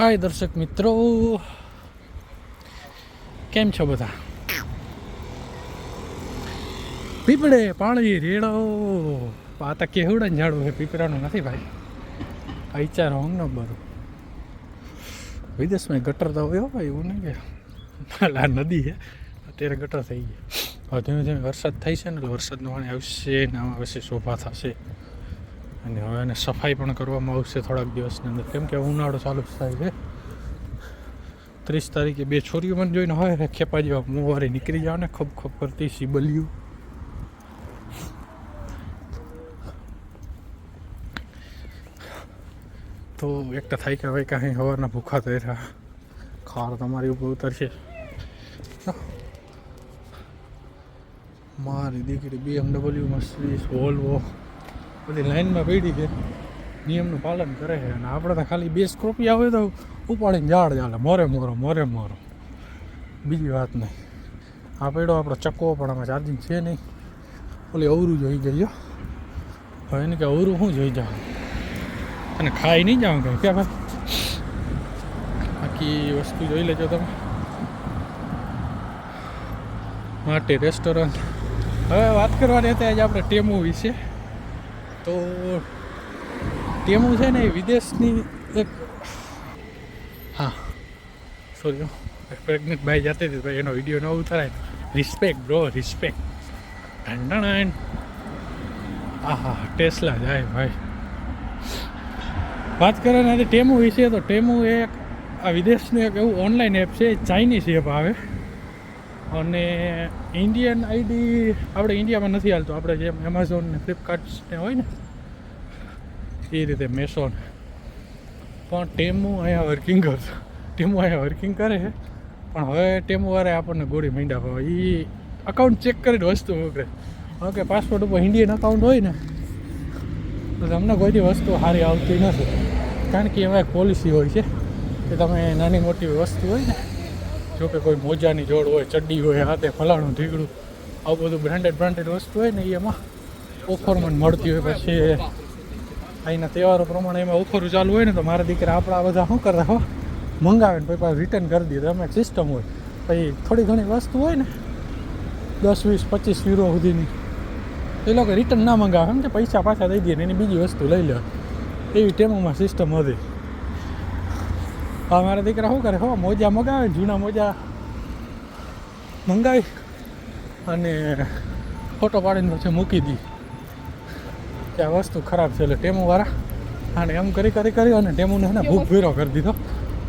હાય દર્શક મિત્રો. કેમ છો બધા? પીપળે પાણી રેડો. આ તો કેવડા ઝાડું છે, પીપળાનું નથી ભાઈ. વિચારો હોંગ નંબર વિદેશમાં ગટર તો હોય ભાઈ એવું નહીં કે. આ નદી છે, અત્યારે ગટર થઈ ગયા ધીમે ધીમે વરસાદ થાય છે ને એટલે વરસાદનું પાણી આવશે ને આવશે, શોભા થશે. અને હવે એને સફાઈ પણ કરવામાં આવશે થોડાક દિવસની અંદર. કેમ કે ઉનાળો ચાલુ થાય છે. ત્રીસ તારીખે બે છોરીઓ મને જોઈને હોય ખેપા જેવા મોવારી નીકળી જાવ ને, ખબ ખબ કરતી સિબલ્યું તો એકટા થાય કે હવે કાંઈ સવારના ભૂખા થઈ રહ્યા ખાર તમારી ઉપર ઉતરશે. મારી દીકરી બીએમડબલ્યુ મર્સિડીઝ વોલ્વો બધી લાઈનમાં પડી છે. નિયમનું પાલન કરે છે અને આપણે તો ખાલી બે સ્કોપિયા હોય તો ઉપાડીને ઝાડ ચાલે. મોરે મોરો મોરે મોરો. બીજી વાત નહીં. આ પડ્યો આપણો ચક્કો, પણ આમાં ચાર્જિંગ છે નહીં. ઓલી અવરું જોઈ હો. હવે એને કે અવરું શું જોઈ જાવ અને ખાઈ નહીં જાઉં કંઈ. ક્યાં ભાઈ? બાકી વસ્તુ જોઈ લેજો તમે. માટે રેસ્ટોરન્ટ હવે વાત કરવાની હતી આજે આપણે ટેમો વિશે. તો ટેમું છે ને એ વિદેશની એક હા સોરી પ્રેગ્નેન્ટ ભાઈ જતી હતી ભાઈ, એનો વીડિયો ન ઉતારાય. રિસ્પેક્ટ બ્રો રિસ્પેક્ટ ઠંડણ એન્ડ હા ટેસ્લા જાય ભાઈ. વાત કરે ને ટેમુ વિશે તો ટેમુ એક આ વિદેશનું એક એવું ઓનલાઈન એપ છે ચાઇનીઝ એપ આવે. અને ઇન્ડિયન આઈડી આપણે ઇન્ડિયામાં નથી હાલતું. આપણે જેમ એમેઝોન ને ફ્લિપકાર્ટ હોય ને, એ રીતે મેસોન પણ ટેમુ અહીંયા વર્કિંગ કરતો ટેમુ અહીંયા વર્કિંગ કરે છે. પણ હવે ટેમુ વાળા આપણને ગોળી માંડ્યા ભાવ એ અકાઉન્ટ ચેક કરીને વસ્તુ મોકલે. ઓકે પાસપોર્ટ ઉપર ઇન્ડિયન અકાઉન્ટ હોય ને, તો તમને કોઈથી વસ્તુ સારી આવતી નથી. કારણ કે એમાં એક પોલિસી હોય છે કે તમે નાની મોટી વસ્તુ હોય ને જો કે કોઈ મોજાની જોડ હોય, ચડ્ડી હોય, હાથે ફલાણું ઢીકડું, આવું બધું બ્રાન્ડેડ બ્રાન્ડેડ વસ્તુ હોય ને એ એમાં ઓફરમાં મળતી હોય પછી અહીંના તહેવારો પ્રમાણે એમાં ઓફરો ચાલુ હોય ને, તો મારા દીકરા આપણા બધા શું કરતા હો? મંગાવે ને પછી પાછું રિટર્ન કરી દે, તો એમાં એક સિસ્ટમ હોય. પછી થોડી ઘણી વસ્તુ હોય ને, દસ, વીસ, પચીસ યુરો સુધીની. એ લોકો રિટર્ન ના મંગાવે, એમ કે પૈસા પાછા દઈ દે ને એની બીજી વસ્તુ લઈ લે. એવી ટેમોમાં સિસ્ટમ હતી. હવે મારા દીકરા શું કરે? હો, મોજા મગાવે, જૂના મોજા મંગાવી અને ફોટો પાડીને પછી મૂકી દી. કે આ વસ્તુ ખરાબ છે એટલે ટેમોવાળા. અને એમ કરી કરી કરી અને ટેમોને એને ભૂખ ભીરો કરી દીધો.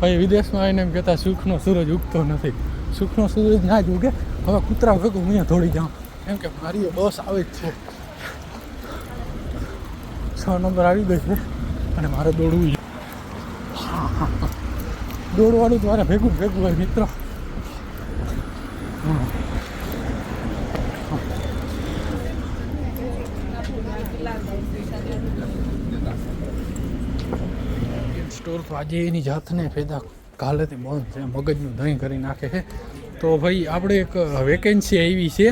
પછી વિદેશમાં આવીને એમ કહેતા, સુખનો સૂરજ ઉગતો નથી. સુખનો સૂરજ ના જ ઉગે. હવે કૂતરા ભેગું હું અહીંયા દોડી જાઉં. એમ કે મારી બસ આવે જ છે. છ નંબર આવી ગઈ છે. અને મારે દોડવું છે. દોડવાનું દ્વારા ભેગું ભેગું હોય મિત્ર. સ્ટોર તો આજે એની જાતને ફેદા કાલેથી બંધ છે. મગજનું દહીં કરી નાખે છે. તો ભાઈ, આપણે એક વેકેન્સી આવી છે.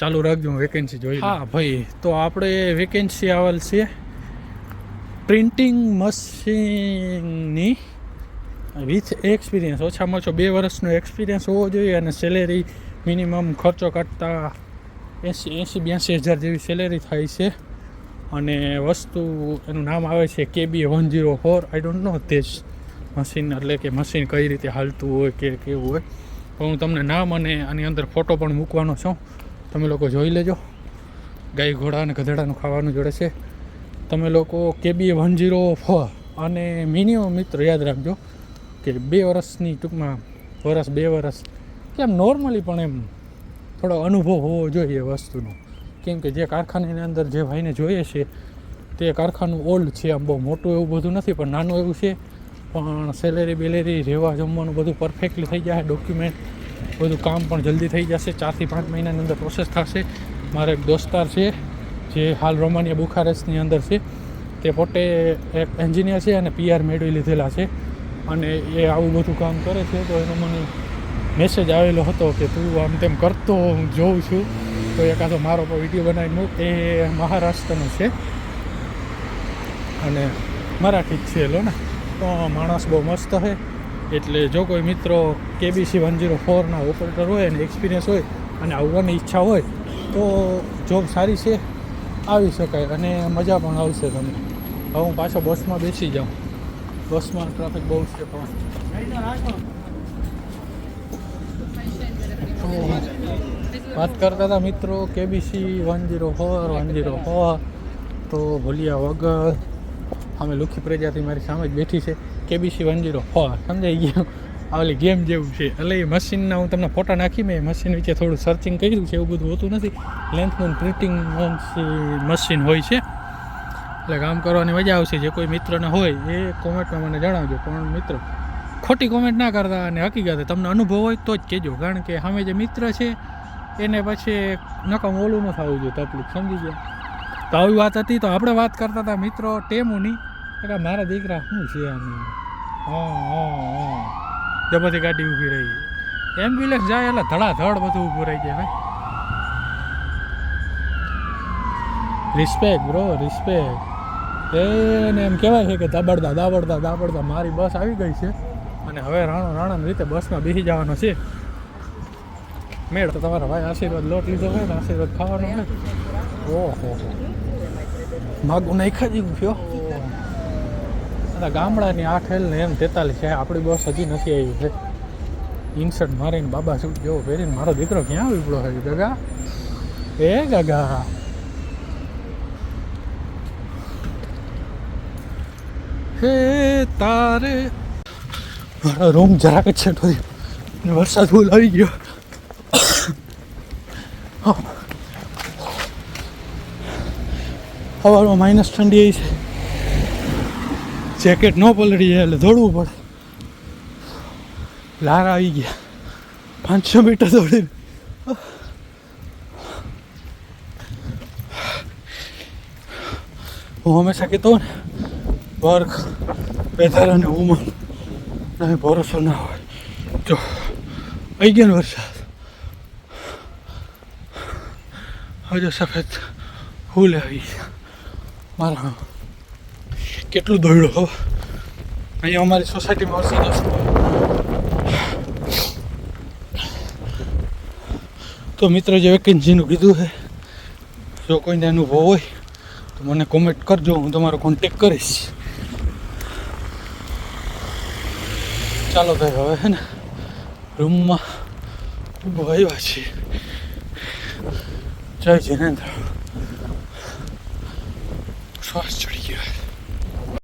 ચાલુ રાખજો, હું વેકેન્સી જોઈ હા, ભાઈ, તો આપણે વેકેન્સી આવેલ છે. પ્રિન્ટિંગ મશીનની વિથ એક્સપિરિયન્સ, ઓછામાં ઓછો બે વર્ષનો એક્સપિરિયન્સ હોવો જોઈએ અને સેલેરી મિનિમમ ખર્ચો કાઢતા એંસી એંસી, બ્યાસી હજાર જેવી સેલેરી થાય છે. અને વસ્તુ, એનું નામ આવે છે KB one zero four. I don't know Tej machine એટલે કે મશીન કઈ રીતે હાલતું હોય કે કેવું હોય. પણ હું તમને નામ અને આની અંદર ફોટો પણ મૂકવાનો છું. તમે લોકો જોઈ લેજો. ગાય, ઘોડા અને ગધેડાનું ખાવાનું જોડે છે. તમે લોકો કેબી વન ઝીરો ફોર અને મિનિમમ મિત્ર યાદ રાખજો. કે બે વર્ષની ટૂંકમાં વરસ બે વરસ કે એમ નોર્મલી પણ એમ થોડો અનુભવ હોવો જોઈએ વસ્તુનો. કેમ કે જે કારખાનાની અંદર જે ભાઈને જોઈએ છે, તે કારખાનું ઓલ્ડ છે, આમ બહુ મોટું એવું બધું નથી, પણ નાનું એવું છે. પણ સેલેરી બેલેરી, રહેવા જમવાનું બધું પરફેક્ટલી થઈ જાય ડોક્યુમેન્ટ બધું કામ પણ જલ્દી થઈ જશે. ચારથી પાંચ મહિનાની અંદર પ્રોસેસ થશે. મારો એક દોસ્તાર છે, જે હાલ રોમાનિયા બુખારેસ્ટની અંદર છે. તે પોતે એક એન્જિનિયર છે અને પીઆર મેળવી લીધેલા છે. અને એ આવું બધું કામ કરે છે, તો એનો મને મેસેજ આવેલો હતો કે તું આમ તેમ કરતો, હું જોઉં છું. તો એકાદો મારો વીડિયો બનાવી મૂક. એ મહારાષ્ટ્રનો છે. અને મરાઠી જ છે એલો ને તો માણસ બહુ મસ્ત છે. એટલે જો કોઈ મિત્રો કેબીસી વન જીરો ફોરના ઓપરેટર હોય અને એક્સપિરિયન્સ હોય અને આવવાની ઈચ્છા હોય, તો જોબ સારી છે. આવી શકાય અને મજા પણ આવશે તમને. હવે હું પાછો બસમાં બેસી જાઉં. બસમાં ટ્રાફિક બહુ છે પણ વાત કરતા હતા મિત્રો KBC one zero four one zero four તો ભૂલ્યા વગર અમે લુખી પ્રજાતિ મારી સામે જ બેઠી છે. કેબીસી વન જીરો ફોર સમજાઈ ગયું? આવેલી ગેમ જેવું છે. એટલે એ મશીનના હું તમને ફોટા નાખી, મેં મશીન વિશે થોડું સર્ચિંગ કર્યું છે, એવું બધું હોતું નથી. લેન્થનું પ્રિન્ટિંગ મશીન હોય છે. એટલે કામ કરવાની મજા આવશે. જે કોઈ મિત્રને હોય એ કોમેન્ટમાં મને જણાવજો. પણ મિત્ર, ખોટી કોમેન્ટ ના કરતા અને હકીકતે તમને અનુભવ હોય તો જ કહેજો. કારણ કે સામે જે મિત્ર છે, એને પછી નકમ ઓલું ન થવું જોઈએ. તકલીફ સમજી ગયા. તો આવી વાત હતી તો આપણે વાત કરતા હતા મિત્રો ટેમુની. કે મારા દીકરા શું છે હા હા હા. જબરથી ગાડી ઊભી રહી. એમ્બ્યુલન્સ જાય, એટલે ધડાધડ બધું ઊભું રહી જાય ભાઈ રિસ્પેક્ટ બ્રો રિસ્પેક્ટ એને એમ કહેવાય છે કે દાબડદા દાબડતા દાબડદા મારી બસ આવી ગઈ છે. અને હવે રાણો, રાણાની રીતે બસમાં બેસી જવાનો છે. મેળ તો તમારા ભાઈ આશીર્વાદ લોટ લીધો હોય ને આશીર્વાદ ખાવાનો હોય. ઓહો. માગું નાખ્યા જ થયો. અને ગામડાની આઠેલ ને એમ તેતાલીસ છે. આપણી બસ હજી નથી આવી છે. ઇન્સર્ટ મારીને બાબા શું જેવો પહેરીને મારો દીકરો ક્યાં આવી પડ્યો છે ગગા? એ ગગા. હે તારે. મારો રૂમ જરાક જ છે. તો વરસાદ ફૂલ આવી ગયો. સવારમાં માઇનસ ઠંડી આવી છે. જેકેટ ન પલળી જાય એટલે દોડવું પડે. લારા આવી ગયા. પાંચસો મીટર દોડીને. હું હંમેશા કહેતો ને વર્ક, વેધર અને ઉમર અને ભરોસો ના હોય. જો આવી ગયો ને વરસાદ. હજુ સફેદ ફૂલ આવી મારા કેટલું દોડ્યો હો. અહીંયા અમારી સોસાયટીમાં વરસાદ તો મિત્ર જે વેકેન્સીનું કીધું છે, જો કોઈને અનુભવ હોય, તો મને કોમેન્ટ કરજો, હું તમારો કોન્ટેક કરીશ. ચાલો ભાઈ હવે હે ને રૂમમાં આવ્યા છીએ. જય જિનેન્દ્ર. શ્વાસ ચડી ગયો.